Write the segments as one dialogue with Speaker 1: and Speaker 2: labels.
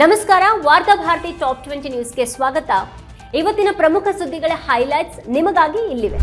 Speaker 1: ನಮಸ್ಕಾರ, ವಾರ್ತಾ Bharati top twenty ನ್ಯೂಸ್ಗೆ ಸ್ವಾಗತ. ಇವತ್ತಿನ ಪ್ರಮುಖ ಸುದ್ದಿಗಳ ಹೈಲೈಟ್ಸ್ ನಿಮಗಾಗಿ ಇಲ್ಲಿವೆ.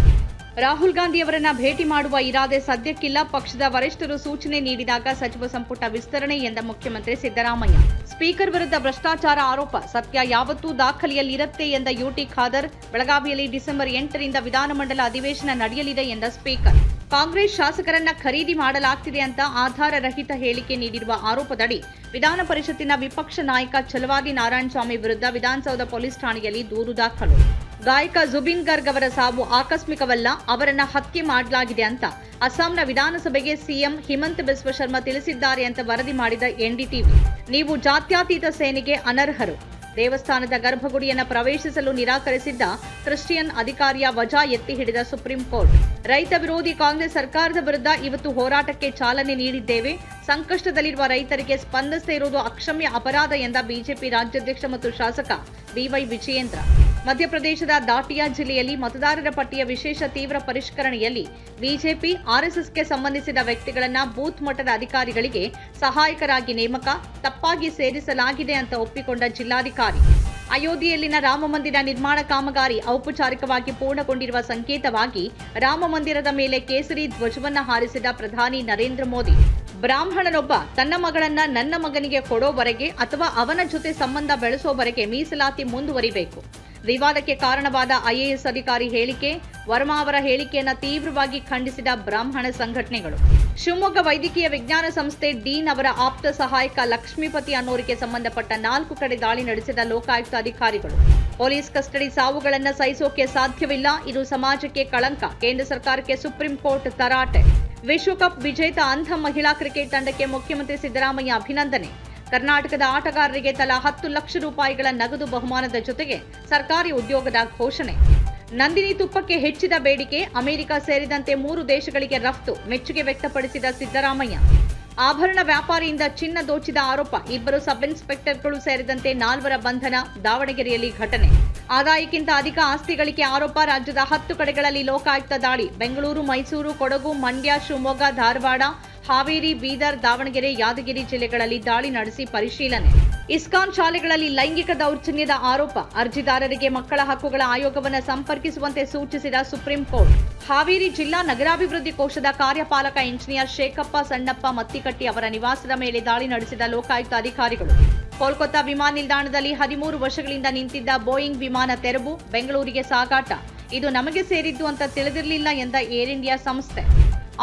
Speaker 2: ರಾಹುಲ್ ಗಾಂಧಿ ಅವರನ್ನ ಭೇಟಿ ಮಾಡುವ ಇರಾದೆ ಸದ್ಯಕ್ಕಿಲ್ಲ. ಪಕ್ಷದ ವರಿಷ್ಠರು ಸೂಚನೆ ನೀಡಿದಾಗ ಸಚಿವ ಸಂಪುಟ ವಿಸ್ತರಣೆ ಎಂದ ಮುಖ್ಯಮಂತ್ರಿ ಸಿದ್ದರಾಮಯ್ಯ. ಸ್ಪೀಕರ್ ವಿರುದ್ಧ ಭ್ರಷ್ಟಾಚಾರ ಆರೋಪ, ಸತ್ಯ ಯಾವತ್ತೂ ದಾಖಲೆಯಲ್ಲಿರುತ್ತೆ ಎಂದ ಯುಟಿ ಖಾದರ್. ಬೆಳಗಾವಿಯಲ್ಲಿ ಡಿಸೆಂಬರ್ ಎಂಟರಿಂದ ವಿಧಾನಮಂಡಲ ಅಧಿವೇಶನ ನಡೆಯಲಿದೆ ಎಂದ ಸ್ಪೀಕರ್. ಕಾಂಗ್ರೆಸ್ ಶಾಸಕರನ್ನ ಖರೀದಿ ಮಾಡಲಾಗ್ತಿದೆ ಅಂತ ಆಧಾರ ರಹಿತ ಹೇಳಿಕೆ ನೀಡಿರುವ ಆರೋಪದಡಿ ವಿಧಾನ ಪರಿಷತ್ತಿನ ವಿಪಕ್ಷ ನಾಯಕ ಛಲವಾದಿ ನಾರಾಯಣಸ್ವಾಮಿ ವಿರುದ್ಧ ವಿಧಾನಸೌಧ ಪೊಲೀಸ್ ಠಾಣೆಯಲ್ಲಿ ದೂರು ದಾಖಲು. ಗಾಯಕ ಜುಬಿನ್ ಗರ್ಗ್ ಅವರ ಸಾವು ಆಕಸ್ಮಿಕವಲ್ಲ, ಅವರನ್ನ ಹತ್ಯೆ ಮಾಡಲಾಗಿದೆ ಅಂತ ಅಸ್ಸಾಂನ ವಿಧಾನಸಭೆಗೆ ಸಿಎಂ ಹಿಮಂತ್ ಬಿಸ್ವ ಶರ್ಮಾ ತಿಳಿಸಿದ್ದಾರೆ ಅಂತ ವರದಿ ಮಾಡಿದ ಎನ್ಡಿಟಿವಿ. ನೀವು ಜಾತ್ಯಾತೀತ ಸೇನೆಗೆ ಅನರ್ಹರು. ದೇವಸ್ಥಾನದ ಗರ್ಭಗುಡಿಯನ್ನು ಪ್ರವೇಶಿಸಲು ನಿರಾಕರಿಸಿದ್ದ ಕ್ರಿಶ್ಚಿಯನ್ ಅಧಿಕಾರಿಯ ವಜಾ ಎತ್ತಿ ಹಿಡಿದ ಸುಪ್ರೀಂ ಕೋರ್ಟ್. ರೈತ ವಿರೋಧಿ ಕಾಂಗ್ರೆಸ್ ಸರ್ಕಾರದ ವಿರುದ್ಧ ಇವತ್ತು ಹೋರಾಟಕ್ಕೆ ಚಾಲನೆ ನೀಡಿದ್ದೇವೆ. ಸಂಕಷ್ಟದಲ್ಲಿರುವ ರೈತರಿಗೆ ಸ್ಪಂದಿಸದೇ ಇರುವುದು ಅಕ್ಷಮ್ಯ ಅಪರಾಧ ಎಂದ ಬಿಜೆಪಿ ರಾಜ್ಯಾಧ್ಯಕ್ಷ ಮತ್ತು ಶಾಸಕ ಬಿವೈ ವಿಜಯೇಂದ್ರ. ಮಧ್ಯಪ್ರದೇಶದ ದಾಟಿಯಾ ಜಿಲ್ಲೆಯಲ್ಲಿ ಮತದಾರರ ಪಟ್ಟಿಯ ವಿಶೇಷ ತೀವ್ರ ಪರಿಷ್ಕರಣೆಯಲ್ಲಿ ಬಿಜೆಪಿ ಆರ್ಎಸ್ಎಸ್ಗೆ ಸಂಬಂಧಿಸಿದ ವ್ಯಕ್ತಿಗಳನ್ನು ಬೂತ್ ಮಟ್ಟದ ಅಧಿಕಾರಿಗಳಿಗೆ ಸಹಾಯಕರಾಗಿ ನೇಮಕ, ತಪ್ಪಾಗಿ ಸೇರಿಸಲಾಗಿದೆ ಅಂತ ಒಪ್ಪಿಕೊಂಡ ಜಿಲ್ಲಾಧಿಕಾರಿ. ಅಯೋಧ್ಯೆಯಲ್ಲಿನ ರಾಮಮಂದಿರ ನಿರ್ಮಾಣ ಕಾಮಗಾರಿ ಔಪಚಾರಿಕವಾಗಿ ಪೂರ್ಣಗೊಂಡಿರುವ ಸಂಕೇತವಾಗಿ ರಾಮಮಂದಿರದ ಮೇಲೆ ಕೇಸರಿ ಧ್ವಜವನ್ನು ಹಾರಿಸಿದ ಪ್ರಧಾನಿ ನರೇಂದ್ರ ಮೋದಿ, ಬ್ರಾಹ್ಮಣನೊಬ್ಬ ತನ್ನ ಮಗಳನ್ನ ನನ್ನ ಮಗನಿಗೆ ಕೊಡೋವರೆಗೆ ಅಥವಾ ಅವನ ಜೊತೆ ಸಂಬಂಧ ಬೆಳೆಸೋವರೆಗೆ ಮೀಸಲಾತಿ ಮುಂದುವರಿಬೇಕು. ವಿವಾದಕ್ಕೆ ಕಾರಣವಾದ ಐಎಎಸ್ ಅಧಿಕಾರಿ ಹೇಳಿಕೆ, ವರ್ಮಾ ಅವರ ಹೇಳಿಕೆಯನ್ನು ತೀವ್ರವಾಗಿ ಖಂಡಿಸಿದ ಬ್ರಾಹ್ಮಣ ಸಂಘಟನೆಗಳು. ಶಿವಮೊಗ್ಗ ವೈದ್ಯಕೀಯ ವಿಜ್ಞಾನ ಸಂಸ್ಥೆ ಡೀನ್ ಅವರ ಆಪ್ತ ಸಹಾಯಕ ಲಕ್ಷ್ಮೀಪತಿ ಅನ್ನೋರಿಗೆ ಸಂಬಂಧಪಟ್ಟ ನಾಲ್ಕು ಕಡೆ ದಾಳಿ ನಡೆಸಿದ ಲೋಕಾಯುಕ್ತ ಅಧಿಕಾರಿಗಳು. ಪೊಲೀಸ್ ಕಸ್ಟಡಿ ಸಾವುಗಳನ್ನು ಸಹಿಸೋಕೆ ಸಾಧ್ಯವಿಲ್ಲ. ಇದು ಸಮಾಜಕ್ಕೆ ಕಳಂಕ. ಕೇಂದ್ರ ಸರ್ಕಾರಕ್ಕೆ ಸುಪ್ರೀಂ ಕೋರ್ಟ್ ತರಾಟೆ. ವಿಶ್ವಕಪ್ ವಿಜೇತ ಅಂಧ ಮಹಿಳಾ ಕ್ರಿಕೆಟ್ ತಂಡಕ್ಕೆ ಮುಖ್ಯಮಂತ್ರಿ ಸಿದ್ದರಾಮಯ್ಯ ಅಭಿನಂದನೆ. ಕರ್ನಾಟಕದ ಆಟಗಾರರಿಗೆ ತಲಾ ಹತ್ತು ಲಕ್ಷ ರೂಪಾಯಿಗಳ ನಗದು ಬಹುಮಾನದ ಜೊತೆಗೆ ಸರ್ಕಾರಿ ಉದ್ಯೋಗದ ಘೋಷಣೆ. ನಂದಿನಿ ತುಪ್ಪಕ್ಕೆ ಹೆಚ್ಚಿದ ಬೇಡಿಕೆ, ಅಮೆರಿಕ ಸೇರಿದಂತೆ ಮೂರು ದೇಶಗಳಿಗೆ ರಫ್ತು, ಮೆಚ್ಚುಗೆ ವ್ಯಕ್ತಪಡಿಸಿದ ಸಿದ್ದರಾಮಯ್ಯ. ಆಭರಣ ವ್ಯಾಪಾರಿಯಿಂದ ಚಿನ್ನ ದೋಚಿದ ಆರೋಪ, ಇಬ್ಬರು ಸಬ್ ಇನ್ಸ್ಪೆಕ್ಟರ್ಗಳು ಸೇರಿದಂತೆ ನಾಲ್ವರ ಬಂಧನ, ದಾವಣಗೆರೆಯಲ್ಲಿ ಘಟನೆ. ಆದಾಯಕ್ಕಿಂತ ಅಧಿಕ ಆಸ್ತಿ ಗಳಿಕೆ ಆರೋಪ, ರಾಜ್ಯದ ಹತ್ತು ಕಡೆಗಳಲ್ಲಿ ಲೋಕಾಯುಕ್ತ ದಾಳಿ. ಬೆಂಗಳೂರು, ಮೈಸೂರು, ಕೊಡಗು, ಮಂಡ್ಯ, ಶಿವಮೊಗ್ಗ, ಧಾರವಾಡ, ಹಾವೇರಿ, ಬೀದರ್, ದಾವಣಗೆರೆ, ಯಾದಗಿರಿ ಜಿಲ್ಲೆಗಳಲ್ಲಿ ದಾಳಿ ನಡೆಸಿ ಪರಿಶೀಲನೆ. ಇಸ್ಕಾನ್ ಶಾಲೆಗಳಲ್ಲಿ ಲೈಂಗಿಕ ದೌರ್ಜನ್ಯದ ಆರೋಪ. ಅರ್ಜಿದಾರರಿಗೆ ಮಕ್ಕಳ ಹಕ್ಕುಗಳ ಆಯೋಗವನ್ನು ಸಂಪರ್ಕಿಸುವಂತೆ ಸೂಚಿಸಿದ ಸುಪ್ರೀಂ ಕೋರ್ಟ್. ಹಾವೇರಿ ಜಿಲ್ಲಾ ನಗರಾಭಿವೃದ್ಧಿ ಕೋಶದ ಕಾರ್ಯಪಾಲಕ ಇಂಜಿನಿಯರ್ ಶೇಖಪ್ಪ ಸಣ್ಣಪ್ಪ ಮತ್ತಿಕಟ್ಟಿ ಅವರ ನಿವಾಸದ ಮೇಲೆ ದಾಳಿ ನಡೆಸಿದ ಲೋಕಾಯುಕ್ತ ಅಧಿಕಾರಿಗಳು. ಕೋಲ್ಕತ್ತಾ ವಿಮಾನ ನಿಲ್ದಾಣದಲ್ಲಿ ಹದಿಮೂರು ವರ್ಷಗಳಿಂದ ನಿಂತಿದ್ದ ಬೋಯಿಂಗ್ ವಿಮಾನ ತೆರವು ಬೆಂಗಳೂರಿಗೆ ಸಾಗಾಟ. ಇದು ನಮಗೆ ಸೇರಿದ್ದು ಅಂತ ತಿಳಿದಿರಲಿಲ್ಲ ಎಂದ ಏರ್ ಇಂಡಿಯಾ ಸಂಸ್ಥೆ.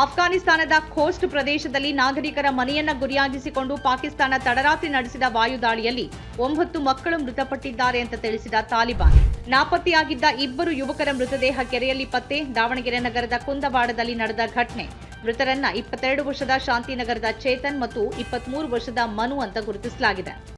Speaker 2: ಅಫ್ಘಾನಿಸ್ತಾನದ ಖೋಸ್ಟ್ ಪ್ರದೇಶದಲ್ಲಿ ನಾಗರಿಕರ ಮನೆಯನ್ನ ಗುರಿಯಾಗಿಸಿಕೊಂಡು ಪಾಕಿಸ್ತಾನ ತಡರಾತ್ರಿ ನಡೆಸಿದ ವಾಯುದಾಳಿಯಲ್ಲಿ ಒಂಬತ್ತು ಮಕ್ಕಳು ಮೃತಪಟ್ಟಿದ್ದಾರೆ ಅಂತ ತಿಳಿಸಿದ ತಾಲಿಬಾನ್. ನಾಪತ್ತೆಯಾಗಿದ್ದ ಇಬ್ಬರು ಯುವಕರ ಮೃತದೇಹ ಕೆರೆಯಲ್ಲಿ ಪತ್ತೆ, ದಾವಣಗೆರೆ ನಗರದ ಕುಂದವಾಡದಲ್ಲಿ ನಡೆದ ಘಟನೆ. ಮೃತರನ್ನ ಇಪ್ಪತ್ತೆರಡು ವರ್ಷದ ಶಾಂತಿನಗರದ ಚೇತನ್ ಮತ್ತು ಇಪ್ಪತ್ಮೂರು ವರ್ಷದ ಮನು ಅಂತ ಗುರುತಿಸಲಾಗಿದೆ.